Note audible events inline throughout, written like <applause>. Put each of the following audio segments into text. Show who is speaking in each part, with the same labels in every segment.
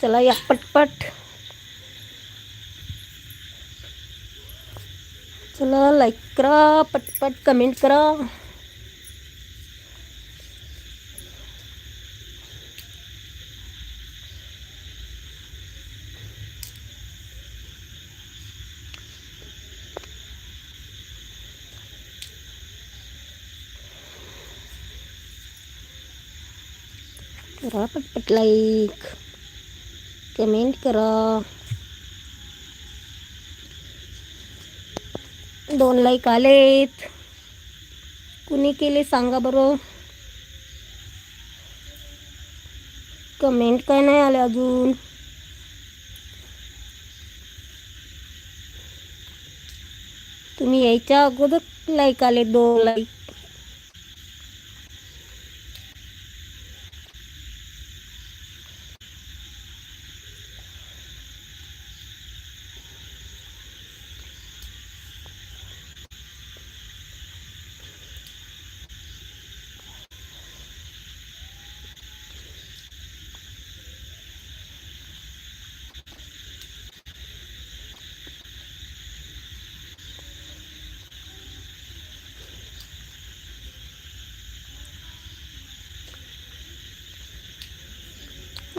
Speaker 1: चला या पटपट. चला लाईक करा पटपट कमेंट करा. पटपट लाईक कमेंट करा. दोन लाईक आलेत. कुणी केले सांगा बरं. कमेंट काय नाही आले अजून. तुम्ही यायच्या अगोदर लाईक आले दोन लाईक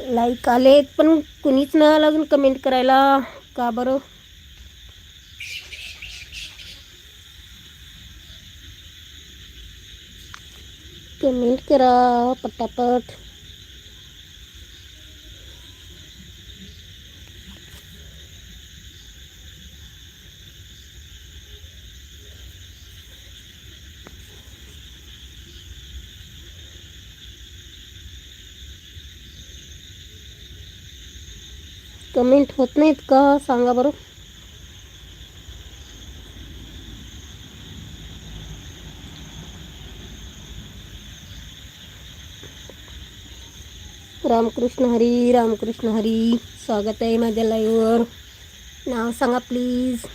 Speaker 1: लाईक आलेत पण कुणीच नाही आलं अजून कमेंट करायला. का बरं? कमेंट करा पटापट. कमेंट होत नाहीत का? सांगा बरं. रामकृष्ण हरी रामकृष्ण हरी. स्वागत आहे माझ्या लाईव्हवर नाव सांगा प्लीज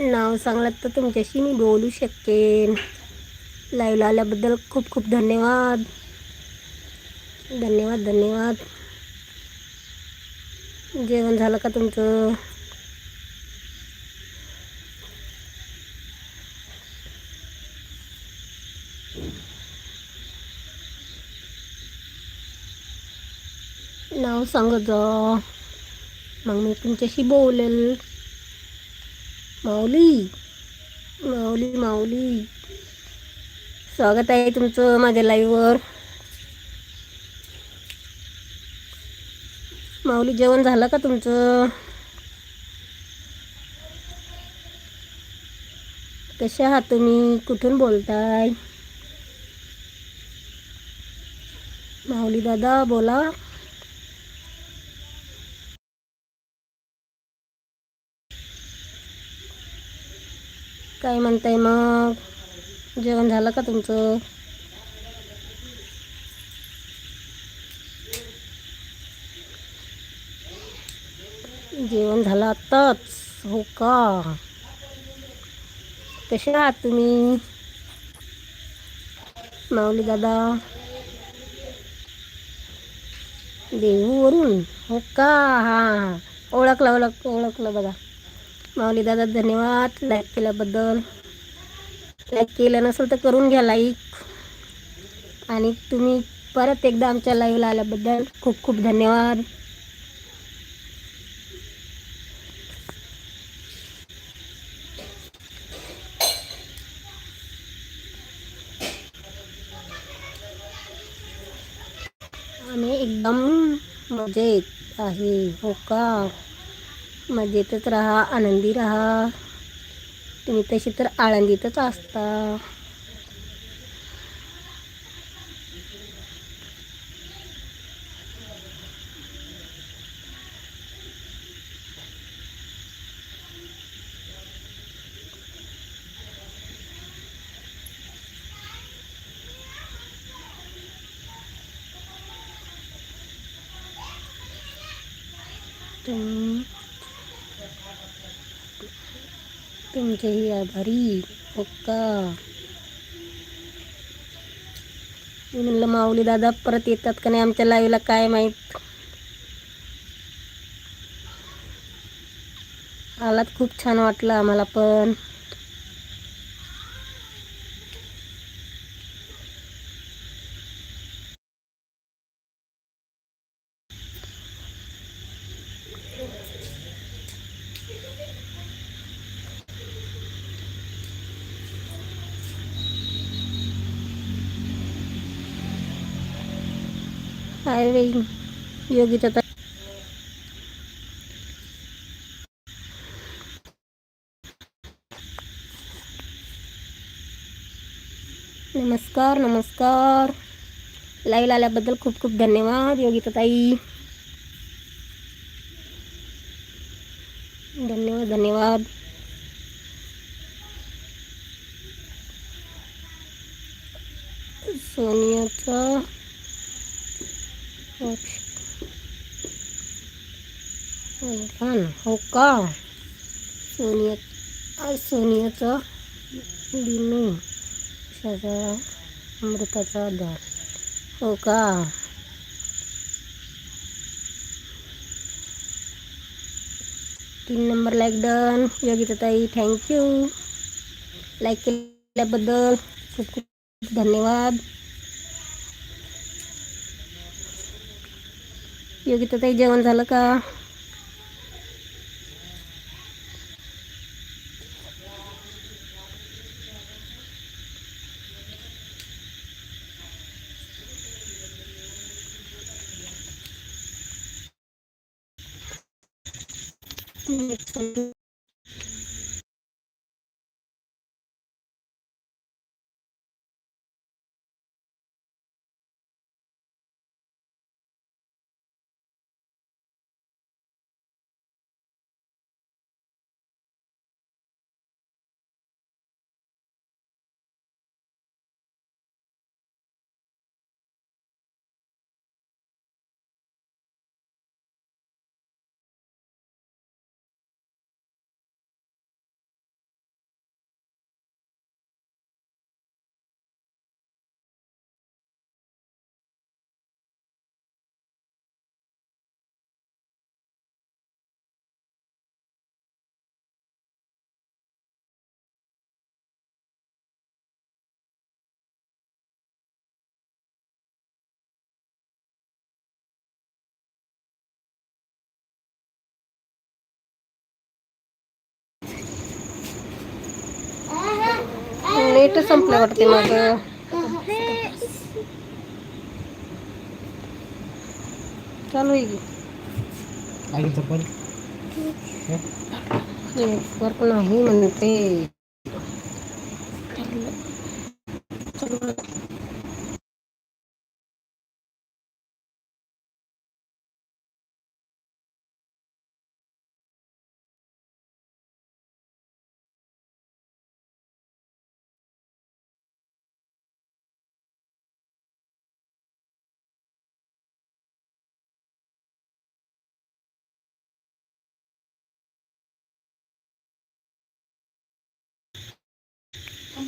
Speaker 1: नाव सांगलात तर तुमच्याशी मी बोलू शकेन. लाईव्हला आल्याबद्दल खूप खूप धन्यवाद. धन्यवाद धन्यवाद. जेवण झालं का तुमचं? नाव सांगत जा. मग मी तुमच्याशी बोलेल. माऊली माऊली माऊली. स्वागत आहे तुमचं माझ्या लाईव्हवर माऊली जेवण झालं का तुमचं? कसे आहात तुम्ही? कुठून बोलताय? माऊली दादा बोला. काय म्हणताय मग? जेवण झालं का तुमचं? जेवण झालं आत्ताच. हो का? कसे आहात तुम्ही? माऊली दादा. देहूवरून. हो का? हां ओळखलं ओळख ओळखलं बघा. माऊली दादा धन्यवाद. लाईक केल्याबद्दल. लाईक केलं नसेल तर करून घ्या लाईक आणि तुम्ही परत एकदा आमच्या लाईव्हला आल्याबद्दल खूप खूप धन्यवाद. मजेत आहे. हो का? मजेतच राहा आनंदी राहा. तुम्ही तशी तर आळंदीतच असता. तुम तुमचेही आभारी पक्का. मी म्हणलं माऊली दादा परत येतात का नाही? आमच्या लाईव्हला काय माहीत? आलात खूप छान वाटलं आम्हाला पण. हाय योगिता ताई. नमस्कार नमस्कार लाईव्ह आल्याबद्दल खूप खूप धन्यवाद योगिता ताई धन्यवाद धन्यवाद सोनियाचा छान हो का सोनिया आज सोनियाचा दिनू कशाचा अमृताचा दार हो का तीन नंबर लाईक डन योगिता ताई थँक्यू लाईक केल्याबद्दल खूप खूप धन्यवाद योगिता ताई जेवण झालं का? संपलं वाटते माझं चालू आहे की?
Speaker 2: आई चप्पल?
Speaker 1: नेटवर्क नाही म्हणते.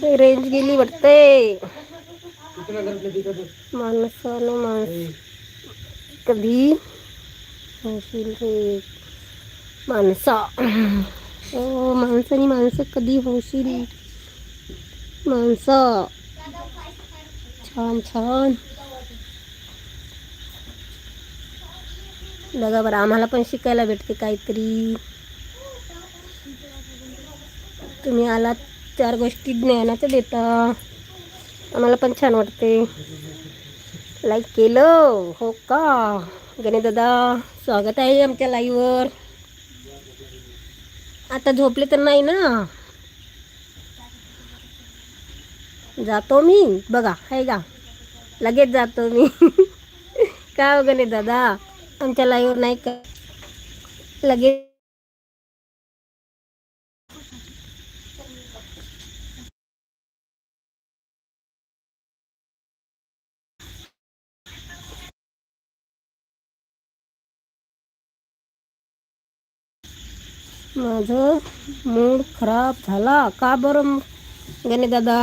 Speaker 1: रेंज गेली वाटते माणसानं माणस कधी? होशील रे. माणसा. ओ माणसानी माणसं कधी होशील? माणसं. छान छान. बघा बरं आम्हाला पण शिकायला भेटते काहीतरी. तुम्ही आलात चार गोष्टी ज्ञानाच्या देता. आम्हाला पण छान वाटते. लाईक केलं. हो का? गणे दादा स्वागत आहे आमच्या लाईव्हवर आता झोपले तर नाही ना? जातो मी. बघा आहे का? लगेच जातो मी. <laughs> काय हो गणे दादा? आमच्या लाईव्हवर नाही का? लगेच माझं मूड खराब झाला. का बरं गणे दादा,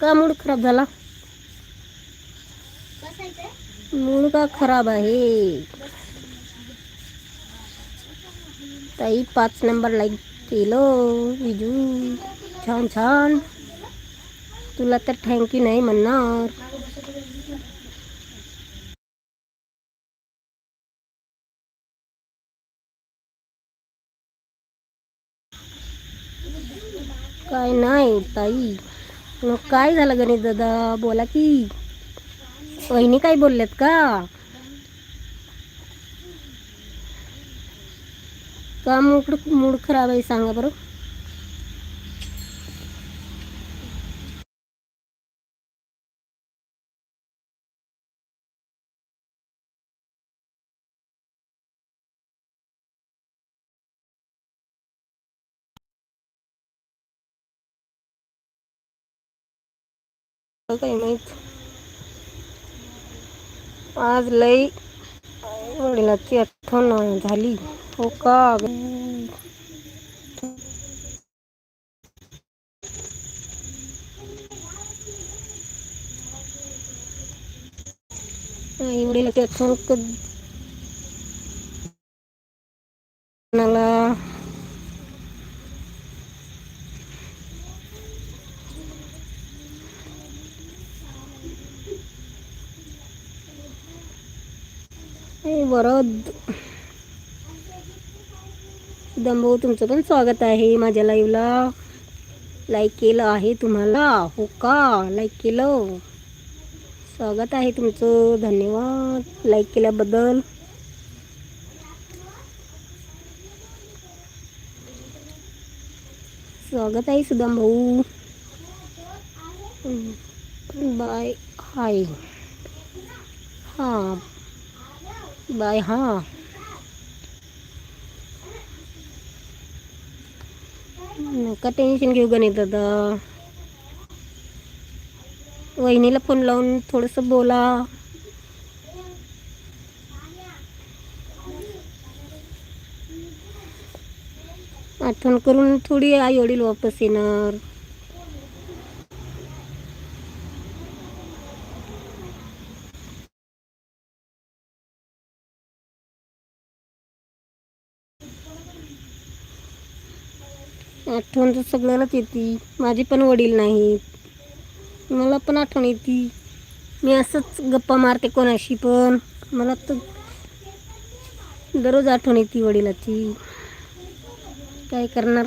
Speaker 1: का मूड खराब झाला? मुलगा खराब आहे? ताई, पाच नंबर लाईक केलं. विजू, छान छान. तुला तर थँक्यू नाही म्हणणार. नाही ताई. मग काय झालं गणेश दादा? बोला की. वहिनी काय बोलल्यात का? का मूड मूड खराब आहे सांगा बरं. आज लई वडिलाची आठवण झाली हो का आई वडिलाची आठवण कधी कोणाला वरद. दंभू तुमचं पण स्वागत आहे माझ्या लाईव्हला लाईक केलं आहे तुम्हाला? हो का? लाईक केलं? स्वागत आहे तुमचं. धन्यवाद. लाईक केल्याबद्दल. स्वागत आहे सुदाम भाऊ. बाय हाय हां. बाय हां. नका टेन्शन घेऊ गणित दादा. वहिनीला फोन लावून थोडंसं बोला. आठवण करून थोडी आई वडील वापस येणार. म्हणजे आठवण तर सगळ्यालाच येते. माझे पण वडील नाहीत. मला पण आठवण येते. मी असंच गप्पा मारते कोणाशी पण. मला तर दररोज आठवण येते वडिलाची. काय करणार?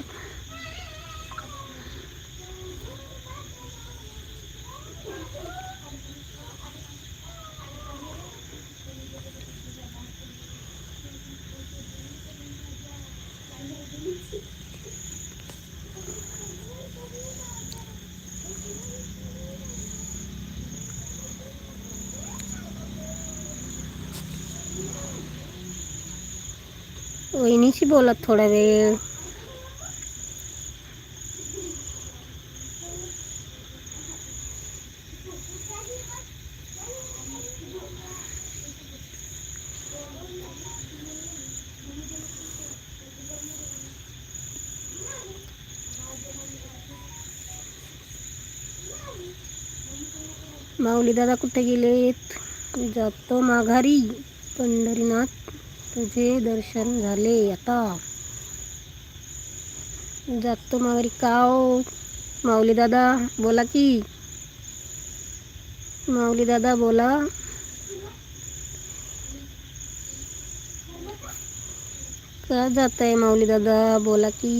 Speaker 1: बोलत थोडा वेळ. माऊली दादा कुठे गेलेत? जातो माघारी पंढरीनाथ. तुझे दर्शन झाले आता. जातो माघारी काव. माऊली दादा बोला की. माऊली दादा बोला. का जात आहे माऊली दादा बोला की.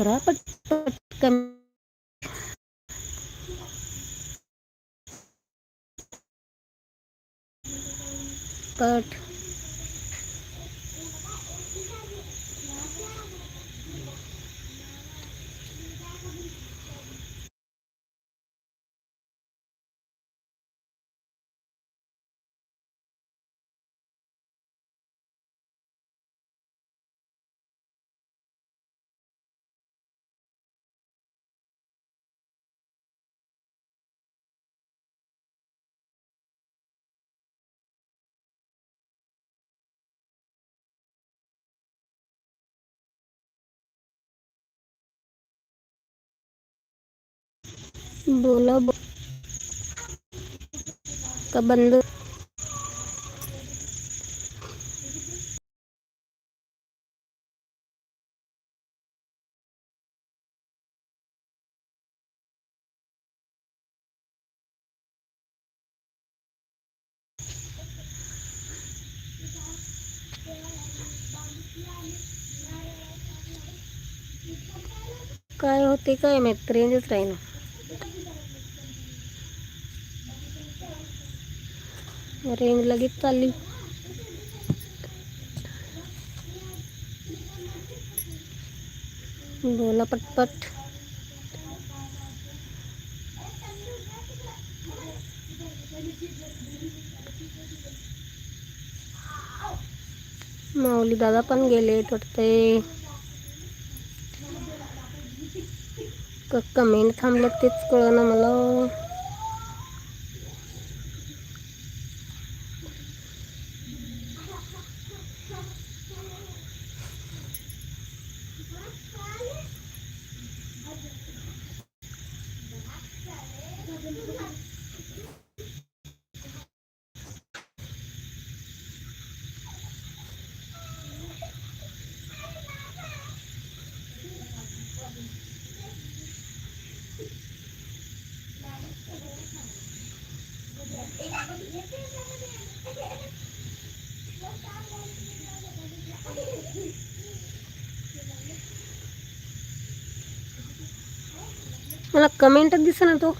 Speaker 1: करा पट कम. पट. बोला बो का बंद? काय होते काय माहीत? रेंजच राहीना. रेंज लगेच चालली बोला पटपट माऊली दादा पण गेले वाटते क कमेंट थांबलं तेच कळना मला. मला कमेंटच दिसेना तो.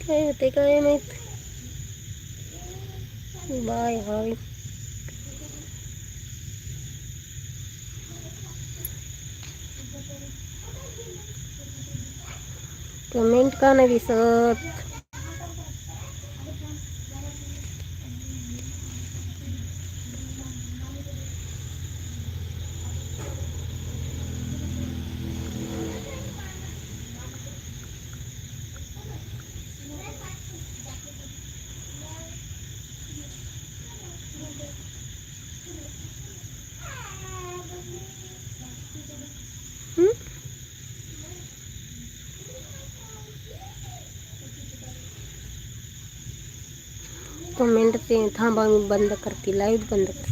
Speaker 1: काय होते काय माहीत? Bye bye. कमेंट का नाही दिसत? कमेंट ते थांबा मी बंद करते. लाईव्ह बंद करते